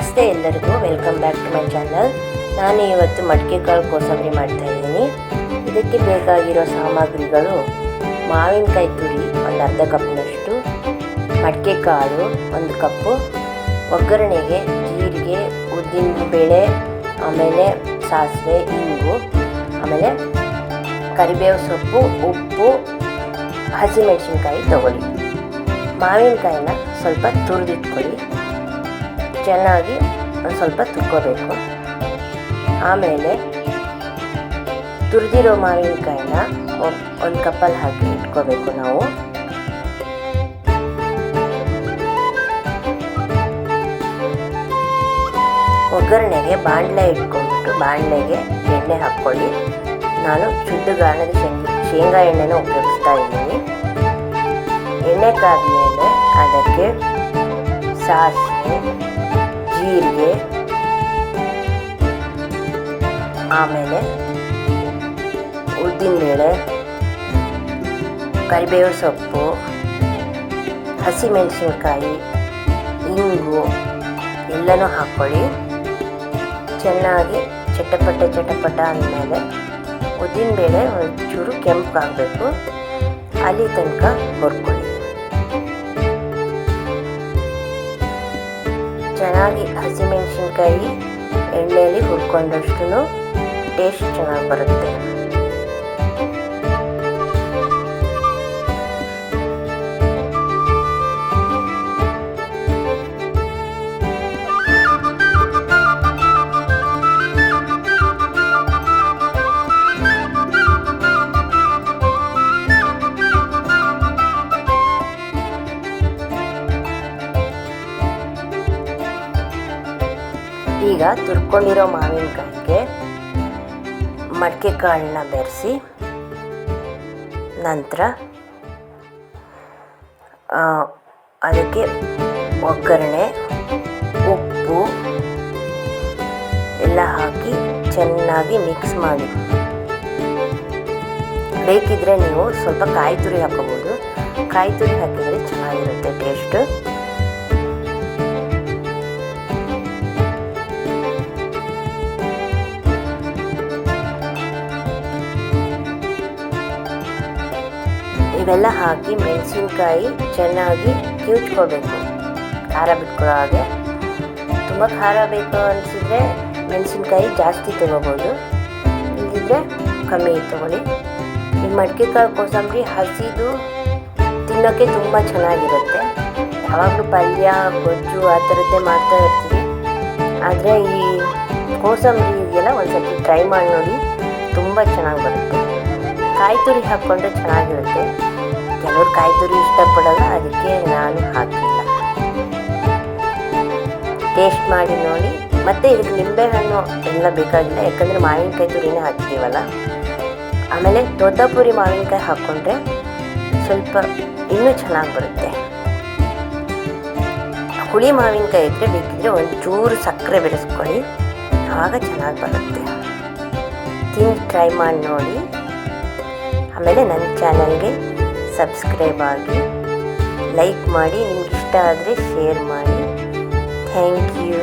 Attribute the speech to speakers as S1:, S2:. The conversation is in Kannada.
S1: ನಮಸ್ತೆ ಎಲ್ಲರಿಗೂ welcome back to my channel. ನಾನು ಇವತ್ತು ಮಡಿಕೆ ಕಾಳು ಕೋಸಂಬರಿ ಮಾಡ್ತಾ ಇದ್ದೀನಿ. ಇದಕ್ಕೆ ಬೇಕಾಗಿರೋ ಸಾಮಗ್ರಿಗಳು ಮಾವಿನಕಾಯಿ ತುರಿ ಒಂದು ಅರ್ಧ ಕಪ್ನಷ್ಟು, ಮಡಿಕೆ ಕಾಳು ಒಂದು ಕಪ್ಪು, ಒಗ್ಗರಣೆಗೆ ಜೀರಿಗೆ, ಉದ್ದಿನ ಬೇಳೆ, ಆಮೇಲೆ ಸಾಸಿವೆ, ಇಂಗು, ಆಮೇಲೆ ಕರಿಬೇವು ಸೊಪ್ಪು, ಉಪ್ಪು, ಹಸಿಮೆಣಸಿನ್ಕಾಯಿ ತಗೊಳ್ಳಿ. ಮಾವಿನಕಾಯಿನ ಸ್ವಲ್ಪ ತುರಿದಿಟ್ಕೊಳ್ಳಿ. ಚೆನ್ನಾಗಿ ಒಂದು ಸ್ವಲ್ಪ ತುರ್ಕೋಬೇಕು ಆಮೇಲೆ ತುರಿದಿರೋ ಮಾವಿನಕಾಯಿನ ಒಂದು ಕಪ್ಪಲ್ಲಿ ಹಾಕಿ ಇಟ್ಕೋಬೇಕು ನಾವು. ಒಗ್ಗರಣೆಗೆ ಬಾಣಲೆ ಇಟ್ಕೊಂಡ್ಬಿಟ್ಟು ಬಾಣಲೆಗೆ ಎಣ್ಣೆ ಹಾಕ್ಕೊಳ್ಳಿ. ನಾನು ಗಾಣದ ಶೇಂಗಾ ಶೇಂಗಾ ಎಣ್ಣೆನ ಉಪಯೋಗಿಸ್ತಾ ಇದ್ದೀನಿ. ಎಣ್ಣೆ ಕಾದ್ಮೇಲೆ ಅದಕ್ಕೆ ಸಾಸಿವೆ ಜೀರಿಗೆ ಆಮೇಲೆ ಉದ್ದಿನಬೇಳೆ ಕರಿಬೇವು ಸೊಪ್ಪು, ಹಸಿಮೆಣಸಿನ್ಕಾಯಿ, ಇಂಗು ಎಲ್ಲನೂ ಹಾಕ್ಕೊಳ್ಳಿ. ಚೆನ್ನಾಗಿ ಚಟಪಟ ಚಟಪಟ ಅಂದಮೇಲೆ ಉದ್ದಿನಬೇಳೆ ಒಂಚೂರು ಕೆಂಪಾಗಬೇಕು ಅಲ್ಲಿ ತನಕ ಹುರ್ಕೊಳ್ಳಿ. ಚೆನ್ನಾಗಿ ಹಸಿಮೆಣಸಿನ್ಕಾಯಿ ಎಣ್ಣೆಯಲ್ಲಿ ಹುರ್ಕೊಂಡಷ್ಟು ಟೇಸ್ಟ್ ಚೆನ್ನಾಗಿ ಬರುತ್ತೆ. ಈಗ ತುರ್ಕೊಂಡಿರೋ ಮಾವಿನಕಾಯಿಗೆ ಮಡಿಕೆ ಕಾಳನ್ನ ಬೆರೆಸಿ, ನಂತರ ಅದಕ್ಕೆ ಒಗ್ಗರಣೆ, ಉಪ್ಪು ಎಲ್ಲ ಹಾಕಿ ಚೆನ್ನಾಗಿ ಮಿಕ್ಸ್ ಮಾಡಿ. ಬೇಕಿದ್ರೆ ನೀವು ಸ್ವಲ್ಪ ಕಾಯಿ ತುರಿ ಹಾಕೋಬೋದು. ಕಾಯಿ ತುರಿ ಹಾಕಿದರೆ ಚೆನ್ನಾಗಿರುತ್ತೆ ಟೇಸ್ಟು ಇವೆಲ್ಲ ಹಾಕಿ ಮೆಣಸಿನ್ಕಾಯಿ ಚೆನ್ನಾಗಿ ಕಿವುಚ್ಕೋಬೇಕು. ಖಾರ ಬಿಟ್ಕೊಳ್ಳೋ ಹಾಗೆ. ತುಂಬ ಖಾರ ಬೇಕು ಅನಿಸಿದ್ರೆ ಮೆಣಸಿನ್ಕಾಯಿ ಜಾಸ್ತಿ ತೊಗೋಬೋದು. ಇಲ್ಲದಿದ್ದರೆ ಕಮ್ಮಿ ತೊಗೊಳ್ಳಿ. ಈ ಮಡಿಕೆ ಕಾಳು ಕೋಸಂಬರಿ ಹಸಿದು ತಿನ್ನೋಕ್ಕೆ ತುಂಬ ಚೆನ್ನಾಗಿರುತ್ತೆ. ಯಾವಾಗಲೂ ಪಲ್ಯ, ಗೊಜ್ಜು ಆ ಥರದ್ದೇ ಮಾಡ್ತಾ ಇರ್ತೀವಿ. ಆದರೆ ಈ ಕೋಸಂಬರಿ ಇದೆಯಲ್ಲ ಸರ್ತಿ ಟ್ರೈ ಮಾಡಿ ನೋಡಿ. ತುಂಬ ಚೆನ್ನಾಗಿ ಬರುತ್ತೆ. ಕಾಯಿ ತುರಿ ಹಾಕ್ಕೊಂಡ್ರೆ ಚೆನ್ನಾಗಿರುತ್ತೆ. ಕೆಲವರು ಕಾಯಿ ತುರಿ ಇಷ್ಟಪಡಲ್ಲ, ಅದಕ್ಕೆ ನಾನು ಹಾಕಿಲ್ಲ. ಟೇಸ್ಟ್ ಮಾಡಿ ನೋಡಿ. ಮತ್ತೆ ಇದಕ್ಕೆ ನಿಂಬೆಹಣ್ಣು ಎಲ್ಲ ಬೇಕಾಗಿಲ್ಲ ಯಾಕಂದರೆ ಮಾವಿನಕಾಯಿ ತುರಿನೇ ಹಾಕ್ತೀವಲ್ಲ? ಆಮೇಲೆ ದೊಡ್ಡಪುರಿ ಮಾವಿನಕಾಯಿ ಹಾಕ್ಕೊಂಡ್ರೆ ಸ್ವಲ್ಪ ಇನ್ನೂ ಚೆನ್ನಾಗಿ ಬರುತ್ತೆ. ಹುಳಿ ಮಾವಿನಕಾಯಿ ಇದ್ದರೆ ಬೇಕಿದ್ರೆ ಒಂಚೂರು ಸಕ್ಕರೆ ಬೆರೆಸ್ಕೊಳ್ಳಿ. ಆಗ ಚೆನ್ನಾಗಿ ಬರುತ್ತೆ. ತಿಂದು ಟ್ರೈ ಮಾಡಿ ನೋಡಿ. ಆಮೇಲೆ ನನ್ನ ಚಾನಲ್ಗೆ ಸಬ್ಸ್ಕ್ರೈಬ್ ಆಗಿ ಲೈಕ್ ಮಾಡಿ ನಿಮ್ಗೆ ಇಷ್ಟ ಆದರೆ ಶೇರ್ ಮಾಡಿ. Thank you